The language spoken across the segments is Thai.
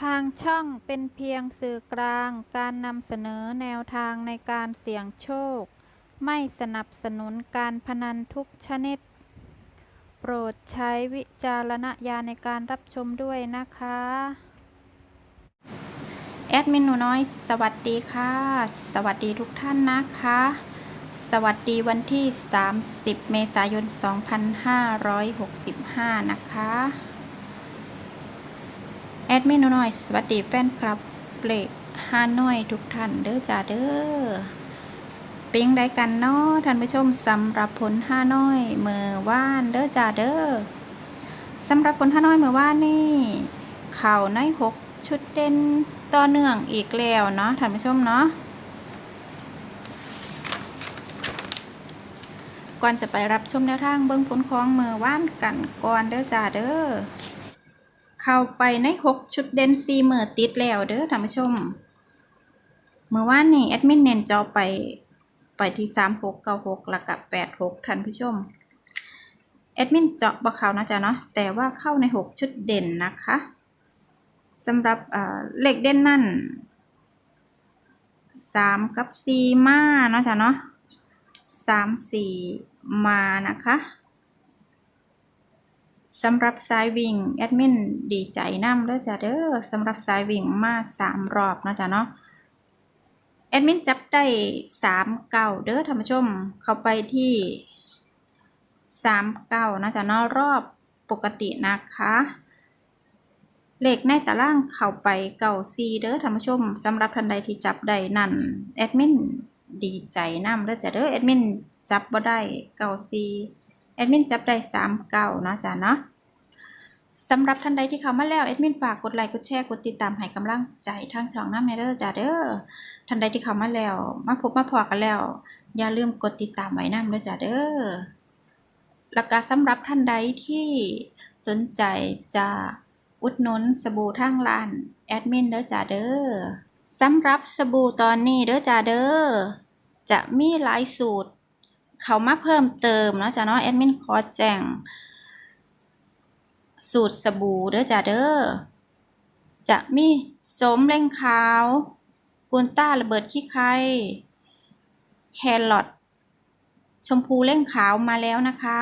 ทางช่องเป็นเพียงสื่อกลางการนำเสนอแนวทางในการเสี่ยงโชค ไม่สนับสนุนการพนันทุกชนิด โปรดใช้วิจารณญาณในการรับชมด้วยนะคะ แอดมินหนูน้อย สวัสดีค่ะ สวัสดีทุกท่านนะคะ สวัสดีวันที่ 30 เมษายน 2565 นะคะ ดมินนูน้อย สวัสดีแฟนคลับเปลกฮานอยทุกท่านเด้อจ้าเด้อเป็นยังไงกันเนาะท่านผู้ชมสำหรับผลฮานอยเมื่อวานเด้อจ้าเด้อสำหรับผลฮานอยเมื่อวานนี่เข่าในหกชุดเด่นต่อเนื่องอีกแล้วเนาะท่านผู้ชมเนาะก่อนจะไปรับชมแนวทางเบิ้องผลของเมื่อวานกันก่อนเด้อจ้าเด้อ เข้าไปในหกชุดเด่นซีเมื่อติดแล้วเด้อท่านผู้ชม เมื่อวานนี้แอดมินเน้นจอไปไปที่สามหกเก้าหกแล้วกับแปดหกท่านผู้ชมแอดมินเจาะบ่เขานะจ๊ะเนาะแต่ว่าเข้าในหกชุดเด่นนะคะสำหรับเอ่อเลขเด่นนั่นสามกับสี่มาเนาะจ๊ะเนาะสามซีมานะคะ สำหรับสายวิ่งแอดมินดีใจน้ำเด้อจ้ะเด้อสำหรับสายวิ่งมาสามรอบนะจ๊ะเนาะแอดมินจับได้สามเก้าเด้อท่านผู้ชม เข้าไปที่สามเก้านะจ๊ะเนาะรอบปกตินะคะเลขในตารางเข้าไปเก่าซีเด้อท่านผู้ชมสำหรับท่านใดที่จับได้นั่นแอดมินดีใจน้ำเด้อจ้ะเด้อแอดมินจับบ่ได้เก่าซี แอดมินจับได้สามเก้าเนาะจ๊ะเนาะสำหรับท่านใดที่เข้ามาแล้วแอดมินฝากกดไลค์กดแชร์กดติดตามให้กำลังใจทางช่องน้ำเนเด้อจ้าเด้อท่านใดที่เข้ามาแล้ว มาพบมาพอกันแล้ว อย่าลืมกดติดตามไว้น้ำเด้อจ้าเด้อแล้วก็สำหรับท่านใดที่สนใจจะอุดหนุนสบู่ทางร้านแอดมินเด้อจ้าเด้อสำหรับสบู่ตอนนี้เด้อจ้าเด้อจะมีหลายสูตร เขามาเพิ่มเติมเนาะจ้าเนาะแอดมินขอแจ้งสูตรสบู่เด้อจ้าเด้อจะมีสมเล่งขาวกุนต้าระเบิดขี้ไข่แครอทชมพูเล่งขาวมาแล้วนะคะ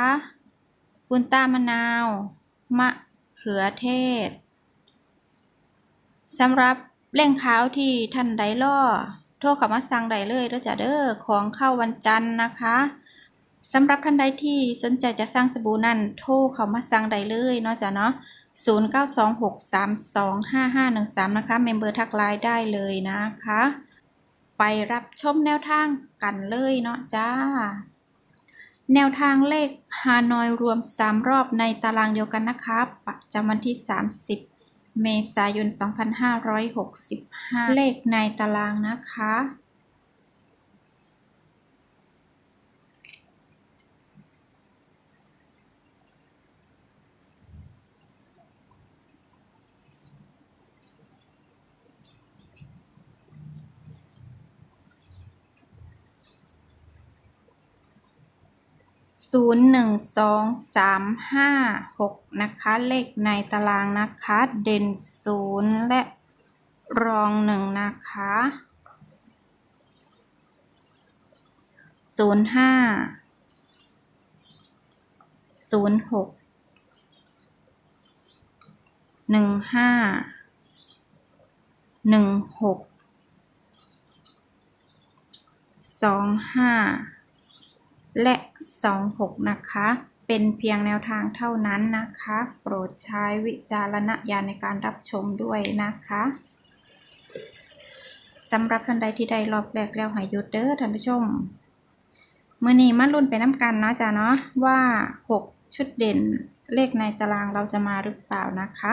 กุนต้ามะนาว มะเขือเทศสำหรับเล่งขาวที่ท่านใดล่อโทรเข้ามาสั่งได้เลยเด้อจ้าเด้อของเข้าวันจันทร์นะคะ สำหรับท่านใดที่สนใจจะสร้างสบู่นั่นโทรเข้ามาสั่งได้เลยเนาะจ้ะเนาะ0926325513 นะคะ เมมเบอร์ทักไลน์ได้เลยนะคะ ไปรับชมแนวทางกันเลยเนาะจ้า แนวทางเลขฮานอยรวม 3 รอบในตารางเดียวกันนะคะประจำวันที่ 30 เมษายน 2565 เลขในตารางนะคะ ศูนย์หนึ่งสองสามห้าหกนะคะ เลขในตารางนะคะ เด่นศูนย์และรองหนึ่งนะคะศูนย์ห้าศูนย์หกหนึ่งห้าหนึ่งหกสองห้าและ 26 นะคะ เป็นเพียงแนวทางเท่านั้นนะคะ โปรดใช้วิจารณญาณในการรับชมด้วยนะคะสำหรับท่านใดที่ได้รอบแรกแล้วห้หยุดเด้อท่านผู้ชมเมื่อนี้มาลุ้นไปน้ำกันเนาะจ้ะเนาะว่า 6 ชุดเด่นเลขในตารางเราจะมาหรือเปล่านะคะ